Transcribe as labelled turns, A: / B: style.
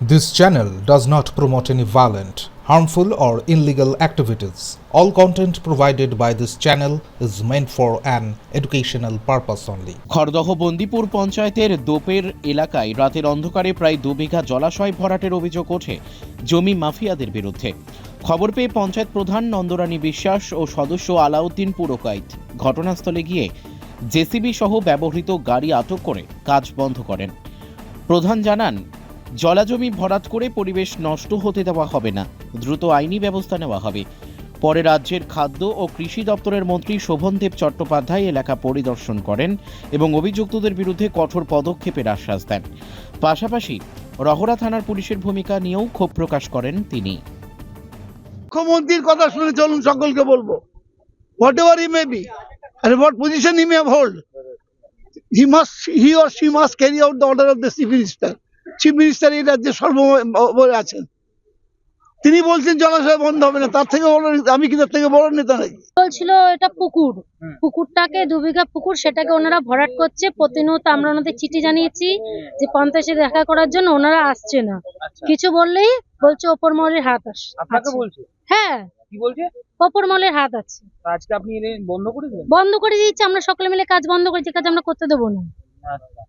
A: This channel does not promote any violent, harmful, or illegal activities. All content provided by this channel is meant for an educational purpose only.
B: Khardah Bandipur পঞ্চায়েতের দোপের এলাকায় রাতের অন্ধকারে প্রায় দু বিঘা জলাশয় ভরাটের অভিযোগ ওঠে জমি মাফিয়াদের বিরুদ্ধে খবর পেয়ে পঞ্চায়েত প্রধান নন্দরানী বিশ্বাস ও সদস্য আলাউদ্দিন পুরকাইত ঘটনাস্থলে গিয়ে জেসিবি সহ ব্যবহৃত গাড়ি আটক করে কাজ বন্ধ করেন প্রধান জানান জলাজমি ভরাট করে পরিবেশ নষ্ট হতে দেওয়া হবে না। দ্রুত আইনি ব্যবস্থা নেওয়া হবে। পরে রাজ্যের খাদ্য ও কৃষি দপ্তরের মন্ত্রী শোভনদেব চট্টোপাধ্যায় এলাকা পরিদর্শন করেন এবং অভিযুক্তদের বিরুদ্ধে কঠোর পদক্ষেপের আশ্বাস দেন। পাশাপাশি রহরা থানার পুলিশের ভূমিকা নিয়েও ক্ষোভ প্রকাশ করেন তিনি।
C: মুখ্যমন্ত্রীর কথা শুনে চলুন সকলকে বলব। Whatever he may be and what position he may hold, he must, he or she must carry out the order minister chief minister এই রাজ্যে সর্বোপরি আছেন। তিনি বলছেন জলাশয় বন্ধ হবে না তার থেকে বড় আমি কি তার থেকে বড় নেতা নাকি?
D: বলছিল এটা পুকুর। পুকুরটাকে দু বিঘা পুকুর সেটাকে ওনারা ভরাট করছে। প্রতিনিয়ত আমরা ওনাদের চিঠি জানিয়েছি যে পঞ্চায়েতে দেখা করার জন্য ওনারা আসছে না। কিছু বললেই বলছে ওপর মহলের হাত আস
E: আপনাকে
D: আছে।
E: বলছে?
D: হ্যাঁ।
E: কি বলছে?
D: ওপর মহলের হাত আছে।
E: আজকে আপনি বন্ধ করে দিলেন?
D: বন্ধ করে দিয়েছে আমরা সকলে মিলে কাজ বন্ধ করে করেছি কাজ আমরা করতে দেবো না।
E: আচ্ছা।